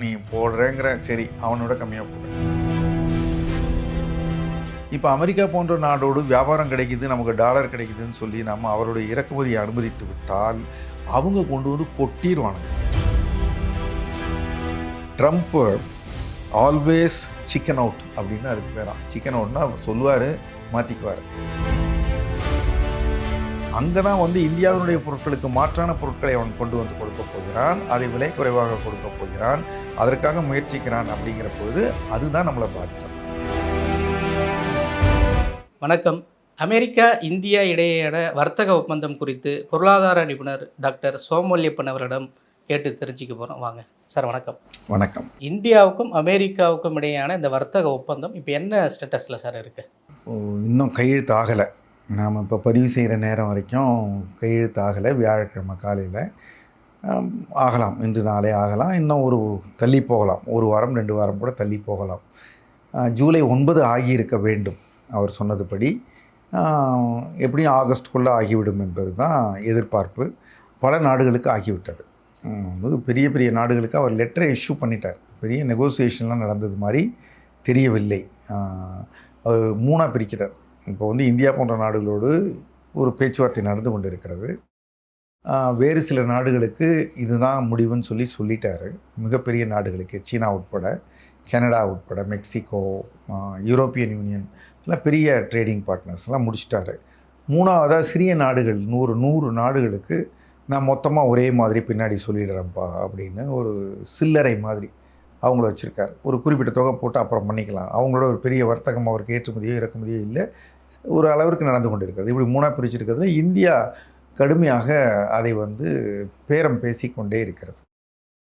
நீ போடுறேங்கிற சரி அவனோட கம்மியாக போடு. இப்போ அமெரிக்கா போன்ற நாடோடு வியாபாரம் கிடைக்குது நமக்கு டாலர் கிடைக்குதுன்னு சொல்லி நம்ம அவருடைய இறக்குமதியை அனுமதித்து விட்டால் அவங்க கொண்டு வந்து கொட்டிடுவானுங்க. ட்ரம்ப் ஆல்வேஸ் சிக்கன் அவுட் அப்படின்னு அதுக்கு பேரான் சிக்கன் அவுட்னா சொல்லுவார் மாற்றிக்குவார் அங்கே தான் வந்து இந்தியாவினுடைய பொருட்களுக்கு மாற்றான பொருட்களை அவன் கொண்டு வந்து கொடுக்க போகிறான். அதை விலை குறைவாக கொடுக்க போகிறான். அதற்காக முயற்சிக்கிறான் அப்படிங்கிற பொழுது அதுதான் நம்மளை பாதிக்கும். வணக்கம். அமெரிக்கா இந்தியா இடையேயான வர்த்தக ஒப்பந்தம் குறித்து பொருளாதார நிபுணர் டாக்டர் சோமல்யப்பன் அவரிடம் கேட்டு தெரிஞ்சுக்க போகிறோம் வாங்க. சார் வணக்கம். வணக்கம். இந்தியாவுக்கும் அமெரிக்காவுக்கும் இடையேயான இந்த வர்த்தக ஒப்பந்தம் இப்போ என்ன ஸ்டேட்டஸில் சார் இருக்குது இன்னும் கையெழுத்து ஆகலை. நாம் இப்போ பதிவு செய்கிற நேரம் வரைக்கும் கையெழுத்து ஆகலை வியாழக்கிழமை காலையில். ஆகலாம் இன்று நாளே ஆகலாம் இன்னும் ஒரு தள்ளி போகலாம் ஒரு வாரம் ரெண்டு வாரம் கூட தள்ளி போகலாம். ஜூலை ஒன்பது ஆகியிருக்க வேண்டும் அவர் சொன்னதுபடி. எப்படியும் ஆகஸ்ட்குள்ளே ஆகிவிடும் என்பது தான் எதிர்பார்ப்பு பல நாடுகளுக்கு ஆகிவிட்டது. வந்து பெரிய பெரிய நாடுகளுக்கு அவர் லெட்டரை இஷ்யூ பண்ணிட்டார் பெரிய நெகோசியேஷன்லாம் நடந்தது மாதிரி தெரியவில்லை. அவர் மூணாக பிரிக்கிறார். இப்போ வந்து இந்தியா போன்ற நாடுகளோடு ஒரு பேச்சுவார்த்தை நடந்து கொண்டு இருக்கிறது வேறு சில நாடுகளுக்கு இதுதான் முடிவுன்னு சொல்லி சொல்லிட்டாரு. மிகப்பெரிய நாடுகளுக்கு சீனா உட்பட கனடா உட்பட மெக்சிகோ யூரோப்பியன் யூனியன் எல்லாம் பெரிய ட்ரேடிங் பார்ட்னர்ஸ்லாம் முடிச்சிட்டாரு. மூணாவதாக சிறிய நாடுகள் நூறு நூறு நாடுகளுக்கு நான் மொத்தமாக ஒரே மாதிரி பின்னாடி சொல்லிடுறேன்ப்பா அப்படின்னு ஒரு சில்லறை மாதிரி அவங்கள வச்சுருக்கார். ஒரு குறிப்பிட்ட தொகை போட்டு அப்புறம் பண்ணிக்கலாம். அவங்களோட ஒரு பெரிய வர்த்தகம் அவருக்கு ஏற்றுமதியோ இறக்குமதியோ இல்லை. ஒரு அளவிற்கு நடந்து கொண்டு இருக்கிறது இப்படி மூணாக பிரிச்சிருக்கிறதுல இந்தியா கடுமையாக அதை வந்து பேரம் பேசிக்கொண்டே இருக்கிறது.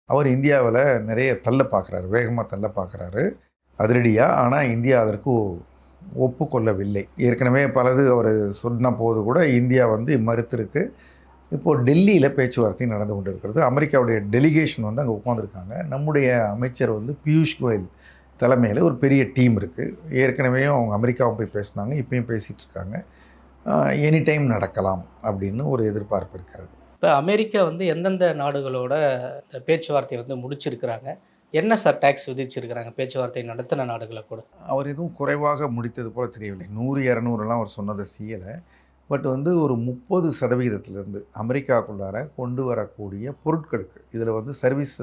அவர் இந்தியாவில் நிறைய தள்ள பார்க்குறாரு வேகமாக தள்ள பார்க்குறாரு அதிரடியாக ஆனால் இந்தியா அதற்கு ஒப்புக்கொள்ளவில்லை. ஏற்கனவே பலது அவர் சொன்ன போது கூட இந்தியா வந்து மறுத்திருக்கு. இப்போது டெல்லியில் பேச்சுவார்த்தை நடந்து கொண்டு இருக்கிறது அமெரிக்காவுடைய டெலிகேஷன் வந்து அங்கே உட்காந்துருக்காங்க நம்முடைய அமைச்சர் வந்து பியூஷ் கோயல் தலைமையில் ஒரு பெரிய டீம் இருக்குது ஏற்கனவே அவங்க அமெரிக்காவும் போய் பேசினாங்க இப்பயும் பேசிகிட்டு இருக்காங்க. எனி டைம் நடக்கலாம் அப்படின்னு ஒரு எதிர்பார்ப்பு இருக்கிறது. இப்போ அமெரிக்கா வந்து எந்தெந்த நாடுகளோட பேச்சுவார்த்தை வந்து முடிச்சிருக்கிறாங்க? என்ன சார் டேக்ஸ் விதிச்சிருக்கிறாங்க? பேச்சுவார்த்தை நடத்தின நாடுகளை கூட. அவர் எதுவும் குறைவாக முடித்தது போல் தெரியவில்லை. நூறு இரநூறுலாம் அவர் சொன்னதை செய்யலை. பட் வந்து ஒரு முப்பது சதவிகிதத்திலிருந்து அமெரிக்காக்குள்ளார கொண்டு வரக்கூடிய பொருட்களுக்கு இதில் வந்து சர்வீஸ்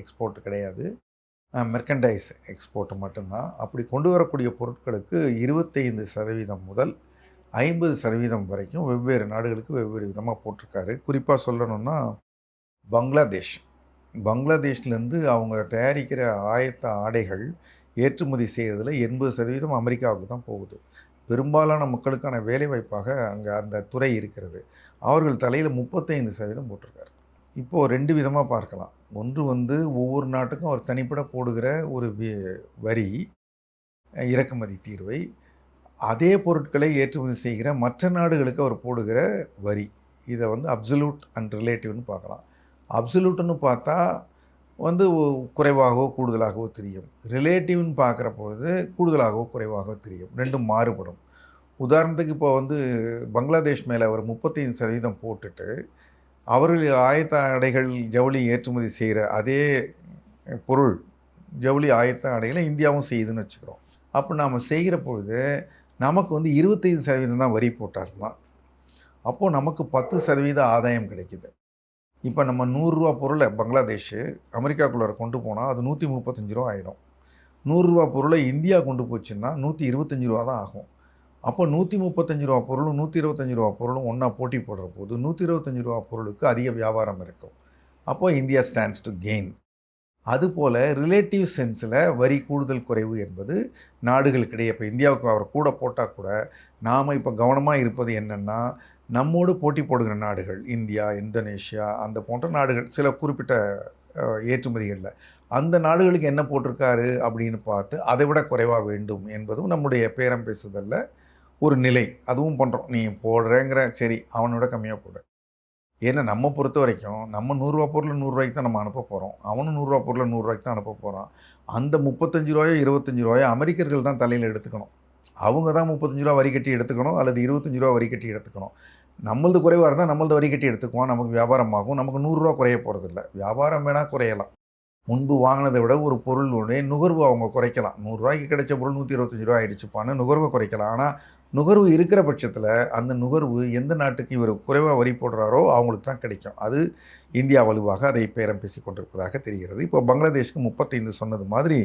எக்ஸ்போர்ட் கிடையாது. மெர்கண்டைஸ் எக்ஸ்போர்ட் மட்டும்தான். அப்படி கொண்டு வரக்கூடிய பொருட்களுக்கு இருபத்தைந்து சதவீதம் முதல் ஐம்பது சதவீதம் வரைக்கும் வெவ்வேறு நாடுகளுக்கு வெவ்வேறு விதமாக போட்டிருக்காரு. குறிப்பாக சொல்லணும்னா பங்களாதேஷ். பங்களாதேஷ்லேருந்து அவங்க தயாரிக்கிற ஆயத்த ஆடைகள் ஏற்றுமதி செய்கிறதுல எண்பது சதவீதம் அமெரிக்காவுக்கு தான் போகுது. பெரும்பாலான மக்களுக்கான வேலைவாய்ப்பாக அங்கே அந்த துறை இருக்கிறது. அவர்கள் தலையில் முப்பத்தைந்து சதவீதம் போட்டிருக்காரு. இப்போது ரெண்டு விதமாக பார்க்கலாம். ஒன்று வந்து ஒவ்வொரு நாட்டுக்கும் அவர் தனிப்பட போடுகிற ஒரு வரி இறக்குமதி தீர்வை அதே பொருட்களை ஏற்றுமதி செய்கிற மற்ற நாடுகளுக்கு அவர் போடுகிற வரி. இதை வந்து அப்சல்யூட் அண்ட் ரிலேட்டிவ்னு பார்க்கலாம். அப்சல்யூட்னு பார்த்தா வந்து குறைவாகவோ கூடுதலாகவோ தெரியும். ரிலேட்டிவ்னு பார்க்குற பொழுது கூடுதலாகவோ குறைவாகவோ தெரியும். ரெண்டும் மாறுபடும். உதாரணத்துக்கு இப்போ வந்து பங்களாதேஷ் மேலே ஒரு முப்பத்தைந்து சதவீதம் போட்டுட்டு அவர்கள் ஆயத்த ஆடைகள் ஜவுளி ஏற்றுமதி செய்கிற அதே பொருள் ஜவுளி ஆயத்த ஆடைகளை இந்தியாவும் செய்யுதுன்னு வச்சுக்கிறோம். அப்போ நாம் செய்கிற பொழுது நமக்கு வந்து இருபத்தைந்து சதவீதம் தான் வரி போட்டார்னா அப்போது நமக்கு பத்து சதவீத ஆதாயம் கிடைக்குது. இப்போ நம்ம நூறுரூவா பொருளை பங்களாதேஷ் அமெரிக்காக்குள்ளார கொண்டு போனால் அது நூற்றி முப்பத்தஞ்சு ரூபா ஆகிடும் நூறுரூவா பொருளை இந்தியா கொண்டு போச்சுன்னா நூற்றி இருபத்தஞ்சி ரூபா தான் ஆகும். அப்போ நூற்றி முப்பத்தஞ்சு ரூபா பொருளும் நூற்றி இருபத்தஞ்சி ரூபா பொருளும் ஒன்றா போட்டி போடுற போது நூற்றி இருபத்தஞ்சி ரூபா பொருளுக்கு அதிக வியாபாரம் இருக்கும். அப்போ இந்தியா ஸ்டாண்ட்ஸ் டு கெயின் அதுபோல் ரிலேட்டிவ் சென்ஸில் வரி கூடுதல் குறைவு என்பது நாடுகளுக்கிடையே இப்போ இந்தியாவுக்கு அவர் கூட போட்டால் கூட நாம் இப்போ கவனமாக இருப்பது என்னென்னா நம்மோடு போட்டி போடுகிற நாடுகள் இந்தியா இந்தோனேஷியா அந்த போன்ற நாடுகள் சில குறிப்பிட்ட ஏற்றுமதிகளில் அந்த நாடுகளுக்கு என்ன போட்டிருக்காரு அப்படின்னு பார்த்து அதை விட குறைவாக வேண்டும் என்பதும் நம்முடைய பேரம் பேசுதலில். ஒரு நிலை அதுவும் பண்ணுறோம் நீ போடுறேங்கிற சரி அவனோட கம்மியாக போடு. ஏன்னா நம்ம பொறுத்த வரைக்கும் நம்ம நூறுரூவா பொருள் நூறுரூவாய்க்கு தான் நம்ம அனுப்ப போகிறோம் அவனும் நூறுரூவா பொருள் நூறுரூவாய்க்கு தான் அனுப்ப போகிறான் அந்த முப்பத்தஞ்சு ரூபாயோ இருபத்தஞ்சி ரூபாயோ அமெரிக்கர்கள் தான் தலையில் எடுத்துக்கணும். அவங்க தான் முப்பத்தஞ்சு ரூபா வரி கட்டி எடுத்துக்கணும் அல்லது இருபத்தஞ்சு ரூபா வரி கட்டி எடுத்துக்கணும். நம்மளது குறைவாக இருந்தால் நம்மளது வரி கட்டி எடுத்துக்குவோம் நமக்கு வியாபாரம் ஆகும். நமக்கு நூறுரூவா குறைய போகிறதில்ல வியாபாரம் வேணால் குறையலாம். முன்பு வாங்கினதை விட ஒரு பொருளுடைய நுகர்வு அவங்க குறைக்கலாம். நூறுரூவாய்க்கு கிடைச்ச பொருள் நூற்றி இருபத்தஞ்சி ரூபா ஆயிடுச்சுப்பான்னு நுகர்வை குறைக்கலாம். ஆனால் நுகர்வு இருக்கிற பட்சத்தில் அந்த நுகர்வு எந்த நாட்டுக்கு இவர் குறைவாக வரி போடுறாரோ அவங்களுக்கு தான் கிடைக்கும். அது இந்தியா வலுவாக அதை பேரம் பேசி கொண்டிருப்பதாக தெரிகிறது. இப்போ பங்களாதேஷ்க்கு முப்பத்தைந்து சொன்னது மாதிரி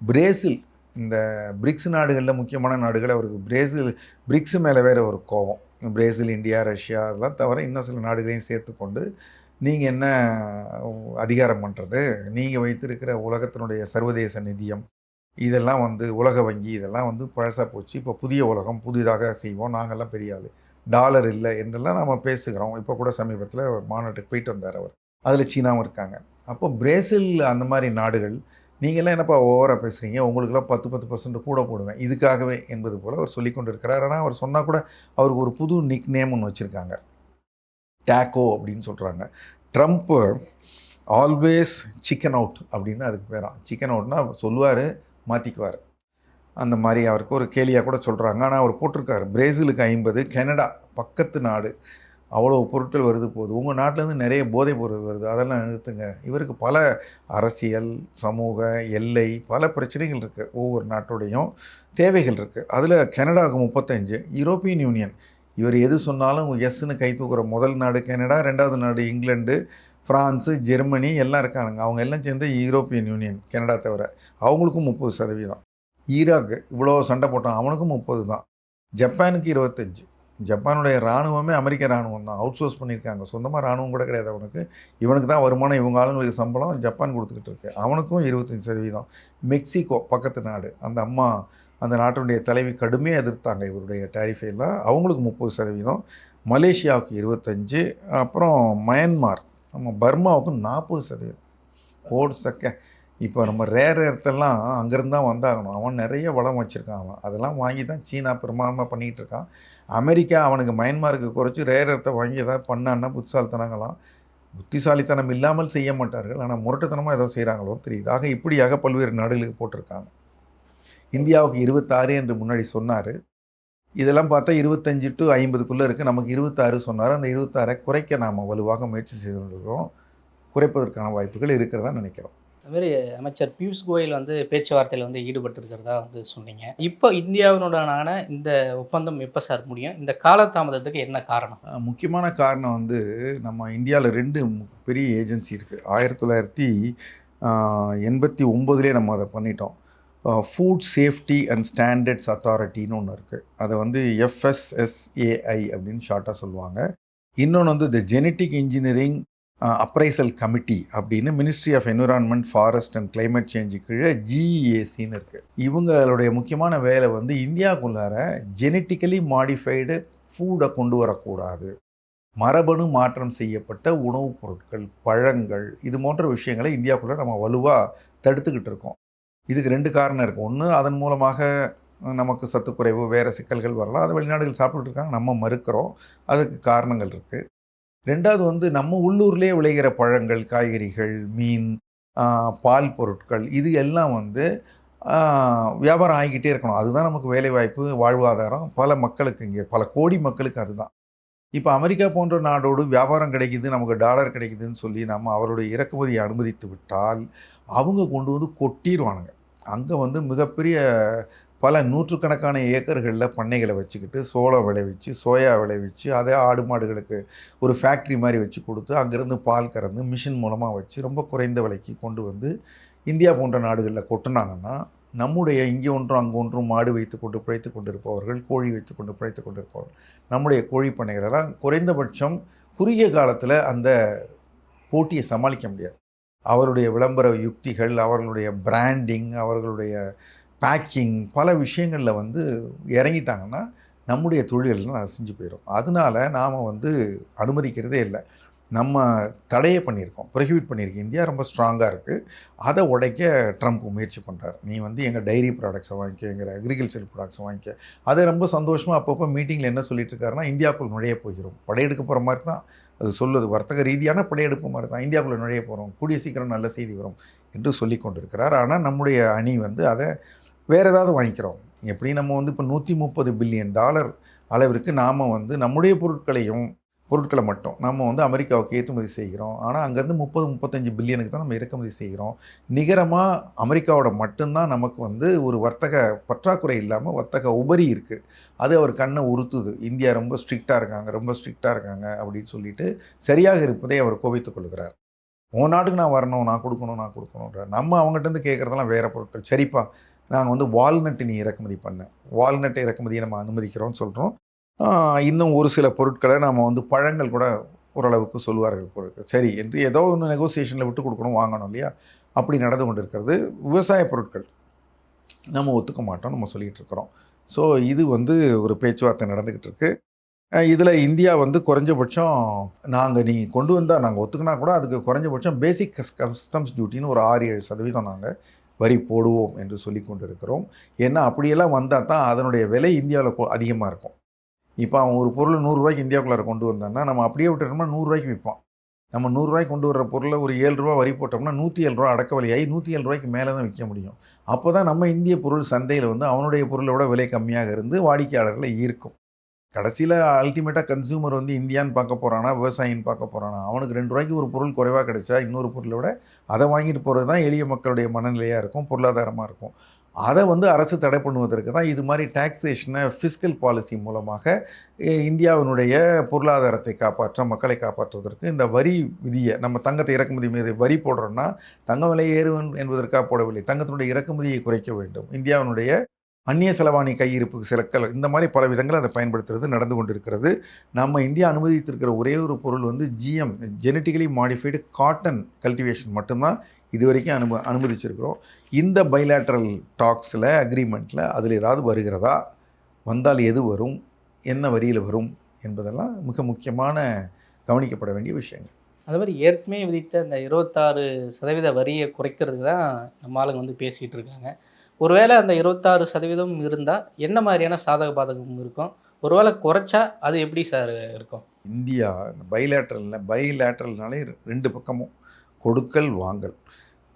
பிரேசில் இந்த பிரிக்ஸ் நாடுகளில் முக்கியமான நாடுகள் அவருக்கு பிரேசில் பிரிக்ஸ் மேலே வேறு ஒரு கோபம். பிரேசில் இந்தியா ரஷ்யா அதெல்லாம் தவிர இன்னும் சில நாடுகளையும் சேர்த்துக்கொண்டு நீங்கள் என்ன அதிகாரம் பண்ணுறது நீங்கள் வைத்திருக்கிற உலகத்தினுடைய சர்வதேச நிதியம் இதெல்லாம் வந்து உலக வங்கி இதெல்லாம் வந்து பழசாக போச்சு. இப்போ புதிய உலகம் புதிதாக செய்வோம். நாங்கள்லாம் பெரிய ஆள். டாலர் இல்லை என்றெல்லாம் நம்ம பேசுகிறோம். இப்போ கூட சமீபத்தில் மாநாட்டுக்கு போயிட்டு வந்தார் அவர். அதில் சீனாவும் இருக்காங்க. அப்போ பிரேசில் அந்த மாதிரி நாடுகள் நீங்கள்லாம் என்னப்பா ஓவராக பேசுகிறீங்க உங்களுக்குலாம் பத்து பத்து பர்சன்ட் கூட போடுவேன். இதுக்காகவே என்பது போல் அவர் சொல்லி கொண்டு இருக்கிறார் ஆனால் அவர் சொன்னால் கூட அவருக்கு ஒரு புது நிக் நேம் ஒன்று வச்சுருக்காங்க. டேக்கோ அப்படின்னு சொல்கிறாங்க ட்ரம்ப்பு ஆல்வேஸ் சிக்கன் அவுட் அப்படின்னு அதுக்கு பேராம் சிக்கன் அவுட்னா சொல்லுவார். மாற்றிக்குவார் அந்த மாதிரி அவருக்கு ஒரு கேலியாக கூட சொல்கிறாங்க ஆனால் அவர் போட்டிருக்காரு. பிரேசிலுக்கு ஐம்பது கனடா பக்கத்து நாடு. அவ்வளோ பொருட்கள் வருது போகுது. உங்கள் நாட்டிலேருந்து நிறைய போதைப் பொருள் வருது. அதெல்லாம் நிறுத்துங்க. இவருக்கு பல அரசியல் சமூக எல்லை பல பிரச்சனைகள் இருக்குது ஒவ்வொரு நாட்டுடையும் தேவைகள் இருக்குது அதில் கனடாவுக்கு முப்பத்தஞ்சு யூரோப்பியன் யூனியன். இவர் எது சொன்னாலும் எஸ்ன்னு கை தூக்குற முதல் நாடு கனடா ரெண்டாவது நாடு இங்கிலாண்டு ஃப்ரான்ஸு ஜெர்மனி எல்லாம் இருக்கானுங்க. அவங்க எல்லாம் சேர்ந்து யூரோப்பியன் யூனியன் கனடா தவிர அவங்களுக்கும் முப்பது சதவீதம். ஈராக்கு இவ்வளோ சண்டை போட்டான் அவனுக்கும் முப்பது தான். ஜப்பானுக்கு இருபத்தஞ்சி. ஜப்பானுடைய இராணுவமே அமெரிக்க இராணுவம் தான். அவுட் சோர்ஸ் பண்ணியிருக்காங்க. சொந்தமாக இராணுவம் கூட கிடையாது அவனுக்கு. இவனுக்கு தான் வருமானம் இவங்க ஆளுங்களுக்கு சம்பளம் ஜப்பான் கொடுத்துக்கிட்டு இருக்கு. அவனுக்கும் இருபத்தஞ்சி சதவீதம். மெக்சிகோ பக்கத்து நாடு. அந்த அம்மா அந்த நாட்டினுடைய தலைவி கடுமையாக எதிர்த்தாங்க இவருடைய டேரிஃபைலாம் அவங்களுக்கு முப்பது சதவீதம். மலேசியாவுக்கு இருபத்தஞ்சு. அப்புறம் மயன்மார் நம்ம பர்மாவுக்கும் நாற்பது சதவீதம். போடு சக்க. இப்போ நம்ம ரேர் இடத்தெல்லாம் அங்கேருந்து தான் வந்தாகணும். அவன் நிறைய வளம் வச்சுருக்கான் அவன். அதெல்லாம் வாங்கி தான் சீனா பெரும்பான்மை பண்ணிகிட்டு இருக்கான். அமெரிக்கா அவனுக்கு மயன்மாருக்கு குறைச்சி ரேர் இடத்தை வாங்கி ஏதாவது பண்ணான்னா புத்திசாலித்தனங்களாம். புத்திசாலித்தனம் இல்லாமல் செய்ய மாட்டார்கள். ஆனால் முரட்டுத்தனமாக ஏதோ செய்கிறாங்களோ தெரியுது. ஆக இப்படியாக பல்வேறு நாடுகளுக்கு போட்டிருக்காங்க. இந்தியாவுக்கு இருபத்தாறு என்று முன்னாடி சொன்னார். இதெல்லாம் பார்த்தா இருபத்தஞ்சு டு ஐம்பதுக்குள்ளே இருக்குது நமக்கு இருபத்தாறு சொன்னார். அந்த இருபத்தாறை குறைக்க நாம் வலுவாக முயற்சி செய்து கொண்டிருக்கிறோம் குறைப்பதற்கான வாய்ப்புகள் இருக்கிறதா நினைக்கிறோம். அதுமாரி அமைச்சர் பியூஷ் கோயல் வந்து பேச்சுவார்த்தையில் வந்து ஈடுபட்டிருக்கிறதா வந்து சொன்னீங்க. இப்போ இந்தியாவினுடனான இந்த ஒப்பந்தம் எப்போ சார் முடியும்? இந்த காலதாமதத்துக்கு என்ன காரணம்? முக்கியமான காரணம் வந்து நம்ம இந்தியாவில் ரெண்டு பெரிய ஏஜென்சி இருக்குது ஆயிரத்தி தொள்ளாயிரத்தி எண்பத்தி ஒம்போதுலேயே நம்ம அதை பண்ணிட்டோம். ஃபுட் சேஃப்டி அண்ட் ஸ்டாண்டர்ட்ஸ் அத்தாரிட்டின்னு ஒன்று இருக்குது அதை வந்து எஃப்எஸ்எஸ்ஏஐ அப்படின்னு ஷார்ட்டாக சொல்லுவாங்க. இன்னொன்று வந்து the genetic engineering appraisal committee அப்படின்னு ministry of environment forest and climate change கீழே ஜிஇஏசின்னு இருக்குது இவங்களுடைய முக்கியமான வேலை வந்து இந்தியாவுக்குள்ளார ஜெனட்டிக்கலி மாடிஃபைடு ஃபூடை கொண்டு வரக்கூடாது. மரபணு மாற்றம் செய்யப்பட்ட உணவுப் பொருட்கள் பழங்கள் இது போன்ற விஷயங்களை இந்தியாவுக்குள்ளே நம்ம வலுவாக தடுத்துக்கிட்டு இருக்கோம். இதுக்கு ரெண்டு காரணம் இருக்குது ஒன்று அதன் மூலமாக நமக்கு சத்துக்குறைவு வேறு சிக்கல்கள் வரலாம். அதை வெளிநாடுகள் சாப்பிட்டுருக்காங்க நம்ம மறுக்கிறோம். அதுக்கு காரணங்கள் இருக்குது ரெண்டாவது வந்து நம்ம உள்ளூர்லேயே விளைகிற பழங்கள் காய்கறிகள் மீன் பால் பொருட்கள் இது எல்லாம் வந்து வியாபாரம் ஆகிக்கிட்டே இருக்கணும். அதுதான் நமக்கு வேலைவாய்ப்பு வாழ்வாதாரம். பல மக்களுக்கு இங்கே பல கோடி மக்களுக்கு அதுதான். இப்போ அமெரிக்கா போன்ற நாடோடு வியாபாரம் கிடைக்குது நமக்கு டாலர் கிடைக்குதுன்னு சொல்லி நம்ம அவருடைய இறக்குமதியை அனுமதித்து விட்டால் அவங்க கொண்டு வந்து கொட்டிடுவானுங்க. அங்கே வந்து மிகப்பெரிய பல நூற்றுக்கணக்கான ஏக்கர்களில் பண்ணைகளை வச்சுக்கிட்டு சோளம் விளைவிச்சு சோயா விளைவிச்சு அதே ஆடு மாடுகளுக்கு ஒரு ஃபேக்ட்ரி மாதிரி வச்சு கொடுத்து அங்கேருந்து பால் கறந்து மிஷின் மூலமாக வச்சு ரொம்ப குறைந்த விலைக்கு கொண்டு வந்து இந்தியா போன்ற நாடுகளில் கொட்டினாங்கன்னா நம்முடைய இங்கே ஒன்றும் அங்கே ஒன்றும் மாடு வைத்து கொண்டு பிழைத்து கொண்டிருப்பவர்கள் கோழி வைத்து கொண்டு பிழைத்து கொண்டிருப்பவர்கள் நம்முடைய கோழி பண்ணைகளெல்லாம் குறைந்தபட்சம் குறுகிய காலத்தில் அந்த போட்டியை சமாளிக்க முடியாது. அவருடைய விளம்பர யுக்திகள் அவர்களுடைய பிராண்டிங் அவர்களுடைய பேக்கிங் பல விஷயங்களில் வந்து இறங்கிட்டாங்கன்னா நம்முடைய தொழிலெல்லாம் நசிஞ்சு போயிடும் அதனால நாம் வந்து அனுமதிக்கிறதே இல்லை. நம்ம தடையே பண்ணியிருக்கோம். ப்ரொஹிபிட் பண்ணியிருக்கோம் இந்தியா ரொம்ப ஸ்ட்ராங்காக இருக்குது அதை உடைக்க ட்ரம்ப் முயற்சி பண்ணுறார் நீ வந்து எங்கள் டைரி ப்ராடக்ட்ஸை வாங்கிக்க எங்கள் அக்ரிகல்ச்சர் ப்ராடக்ட்ஸை வாங்கிக்க. அதை ரொம்ப சந்தோஷமாக அப்பப்போ மீட்டிங்கில் என்ன சொல்லிட்டு இருக்காருன்னா இந்தியாவுக்குள் நுழைய போகிறோம். படையெடுக்க போகிற மாதிரி தான் அது சொல்லுது வர்த்தக ரீதியான படையெடுப்பு மாதிரி தான். இந்தியாவுக்குள்ளே நுழைய போகிறோம் கூடிய சீக்கிரம் நல்ல செய்தி வரும் என்று சொல்லி கொண்டிருக்கிறார். ஆனால் நம்முடைய அணி வந்து அதை வேறு ஏதாவது வாங்கிக்கிறோம். எப்படி நம்ம வந்து இப்போ நூற்றி முப்பது பில்லியன் டாலர் அளவிற்கு நாம் வந்து நம்முடைய பொருட்களையும் பொருட்களை மட்டும். நம்ம வந்து அமெரிக்காவுக்கு ஏற்றுமதி செய்கிறோம். ஆனால் அங்கேருந்து முப்பது முப்பத்தஞ்சு பில்லியனுக்கு தான் நம்ம இறக்குமதி செய்கிறோம். நிகரமாக அமெரிக்காவோட மட்டும்தான் நமக்கு வந்து ஒரு வர்த்தக பற்றாக்குறை இல்லாமல் வர்த்தக உபரி இருக்குது அது அவர் கண்ணை உறுத்துது. இந்தியா ரொம்ப ஸ்ட்ரிக்டாக இருக்காங்க ரொம்ப ஸ்ட்ரிக்டாக இருக்காங்க அப்படின்னு சொல்லிட்டு சரியாக இருப்பதை அவர் கோபித்துக் கொள்கிறார். உன் நாட்டுக்கு நான் வரணும் நான் கொடுக்கணும் நான் கொடுக்கணுன்ற நம்ம அவங்ககிட்டருந்து கேட்குறதெல்லாம் வேறு பொருட்கள். சரிப்பா நாங்கள் வந்து வால்நட்டு நீ இறக்குமதி பண்ண. வால்நட்டை இறக்குமதியை நம்ம அனுமதிக்கிறோம்னு சொல்கிறோம் இன்னும் ஒரு சில பொருட்களை நாம் வந்து பழங்கள் கூட ஓரளவுக்கு சொல்லுவார்கள் பொருட்கள் சரி என்று ஏதோ ஒன்று நெகோசியேஷனில் விட்டு கொடுக்கணும் வாங்கணும் இல்லையா? அப்படி நடந்து கொண்டு இருக்கிறது விவசாய பொருட்கள் நம்ம ஒத்துக்க மாட்டோம் நம்ம சொல்லிகிட்டு இருக்கிறோம். ஸோ இது வந்து ஒரு பேச்சுவார்த்தை நடந்துக்கிட்டு இருக்குது இதில் இந்தியா வந்து குறைஞ்சபட்சம் நாங்கள் நீங்கள் கொண்டு வந்தால் நாங்கள் ஒத்துக்கினா கூட அதுக்கு குறைஞ்சபட்சம் பேசிக் கஸ்டம்ஸ் டியூட்டின்னு ஒரு ஆறு ஏழு சதவீதம் நாங்கள் வரி போடுவோம் என்று சொல்லி கொண்டு இருக்கிறோம் ஏன்னா அப்படியெல்லாம் வந்தால் தான் அதனுடைய விலை இந்தியாவில் அதிகமாக இருக்கும். இப்போ அவன் ஒரு பொருள் நூறுரூவாய்க்கு இந்தியாவுக்குள்ளார கொண்டு வந்தான்னா நம்ம அப்படியே விட்டுறோம்னா நூறுரூவாய்க்கு விற்பான். நம்ம நூறுரூவாய்க்கு கொண்டு வர பொருளை ஒரு ஏழு ரூபா வரி போட்டோம்னா நூற்றி ஏழு ரூபா அடக்க வழியாகி நூற்றி ஏழு ரூபாய்க்கு மேலே தான் விற்க முடியும். அப்போ தான் நம்ம இந்திய பொருள் சந்தையில் வந்து அவனுடைய பொருளை விட விலை கம்மியாக இருந்து வாடிக்கையாளர்களை ஈர்க்கும். கடைசியில் அல்டிமேட்டாக கன்சியூமர் வந்து இந்தியான்னு பார்க்க போகிறானா விவசாயின்னு பார்க்க போகிறானா அவனுக்கு ரெண்டு ரூபாய்க்கு ஒரு பொருள் குறைவாக கிடைச்சா இன்னொரு பொருளை விட அதை வாங்கிட்டு போகிறது தான் எளிய மக்களுடைய மனநிலையாக இருக்கும் பொருளாதாரமாக இருக்கும். அதை வந்து அரசு தடை பண்ணுவதற்கு தான் இது மாதிரி டாக்ஸேஷனை ஃபிஸ்கல் பாலிசி மூலமாக இந்தியாவினுடைய பொருளாதாரத்தை காப்பாற்ற மக்களை காப்பாற்றுவதற்கு இந்த வரி விதியை நம்ம தங்கத்தை இறக்குமதி மீது வரி போடுறோன்னா தங்க விலை ஏறும் என்பதற்காக போடவில்லை. தங்கத்தினுடைய இறக்குமதியை குறைக்க வேண்டும். இந்தியாவினுடைய அந்நிய செலவாணி கையிருப்பு சிலக்கல் இந்த மாதிரி பல விதங்கள் அதை பயன்படுத்துறது நடந்து கொண்டிருக்கிறது. நம்ம இந்தியா அனுமதித்திருக்கிற ஒரே ஒரு பொருள் வந்து GM genetically modified cotton cultivation மட்டும்தான். இது வரைக்கும் அனும அனுமதிச்சிருக்கிறோம். இந்த பைலேட்ரல் டாக்ஸில் அக்ரிமெண்ட்டில் அதில் ஏதாவது வருகிறதா? வந்தால் எது வரும்? என்ன வரியில் வரும்? என்பதெல்லாம் மிக முக்கியமான கவனிக்கப்பட வேண்டிய விஷயங்கள். அது மாதிரி ஏற்கனவே விதித்த அந்த இருபத்தாறு சதவீத வரியை குறைக்கிறதுக்கு தான் நம்ம ஆளுங்க வந்து பேசிக்கிட்டு இருக்காங்க. ஒருவேளை அந்த இருபத்தாறு சதவீதம் இருந்தால் என்ன மாதிரியான சாதக பாதகம் இருக்கும்? ஒருவேளை குறைச்சா அது எப்படி சார் இருக்கும்? இந்தியா இந்த பைலேட்ரலில் பைலேட்ரல்னாலே ரெண்டு பக்கமும். கொடுக்கல் வாங்கல்.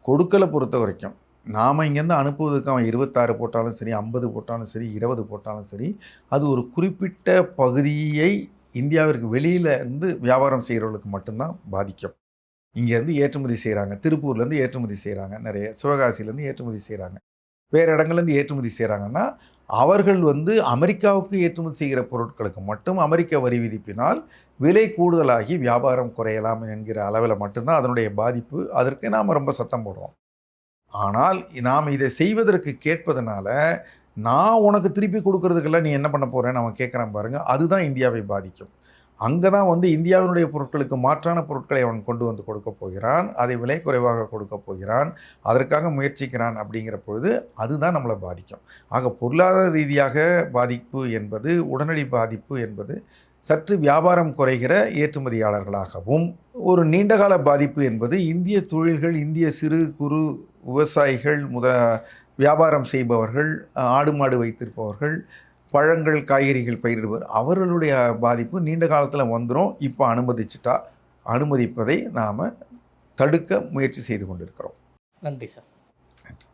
கொடுக்கலை பொறுத்த வரைக்கும் நாம் இங்கேருந்து அனுப்புவதற்கு அவன் இருபத்தாறு போட்டாலும் சரி ஐம்பது போட்டாலும் சரி இருபது போட்டாலும் சரி அது ஒரு குறிப்பிட்ட பகுதியை இந்தியாவிற்கு வெளியில் இருந்து வியாபாரம் செய்கிறவர்களுக்கு மட்டும்தான் பாதிக்கும். இங்கேருந்து ஏற்றுமதி செய்கிறாங்க திருப்பூர்லேருந்து ஏற்றுமதி செய்கிறாங்க நிறைய சிவகாசியிலேருந்து ஏற்றுமதி செய்கிறாங்க. வேறு இடங்கள்லேருந்து ஏற்றுமதி செய்கிறாங்கன்னா அவர்கள் வந்து அமெரிக்காவுக்கு ஏற்றுமதி செய்கிற பொருட்களுக்கு மட்டும் அமெரிக்க வரி விதிப்பினால் விலை கூடுதலாகி வியாபாரம் குறையலாம் என்கிற அளவில் மட்டும்தான் அதனுடைய பாதிப்பு. அதற்கு நாம் ரொம்ப சத்தம் போடுறோம். ஆனால் நாம் இதை செய்வதற்கு கேட்பதனால நான் உனக்கு திருப்பி கொடுக்கறதுக்கெல்லாம் நீ என்ன பண்ண போகிறேன்னு அவன் கேட்குறான் பாருங்கள் அதுதான் இந்தியாவை பாதிக்கும். அங்கே தான் வந்து இந்தியாவினுடைய பொருட்களுக்கு மாற்றான பொருட்களை அவன் கொண்டு வந்து கொடுக்க போகிறான். அதை விலை குறைவாக கொடுக்க போகிறான். அதற்காக முயற்சிக்கிறான் அப்படிங்கிற பொழுது அதுதான் நம்மளை பாதிக்கும். ஆக பொருளாதார ரீதியாக பாதிப்பு என்பது உடனடி பாதிப்பு என்பது சற்று வியாபாரம் குறைகிற ஏற்றுமதியாளர்களாகவும் ஒரு நீண்டகால பாதிப்பு என்பது இந்திய தொழில்கள் இந்திய சிறு குறு விவசாயிகள் முத வியாபாரம் செய்பவர்கள் ஆடு மாடு வைத்திருப்பவர்கள் பழங்கள் காய்கறிகள் பயிரிடுவர் அவர்களுடைய பாதிப்பு நீண்ட காலத்தில் வந்துடும் இப்போ அனுமதிச்சிட்டா அனுமதிப்பதை நாம் தடுக்க முயற்சி செய்து கொண்டிருக்கிறோம். நன்றி சார். நன்றி.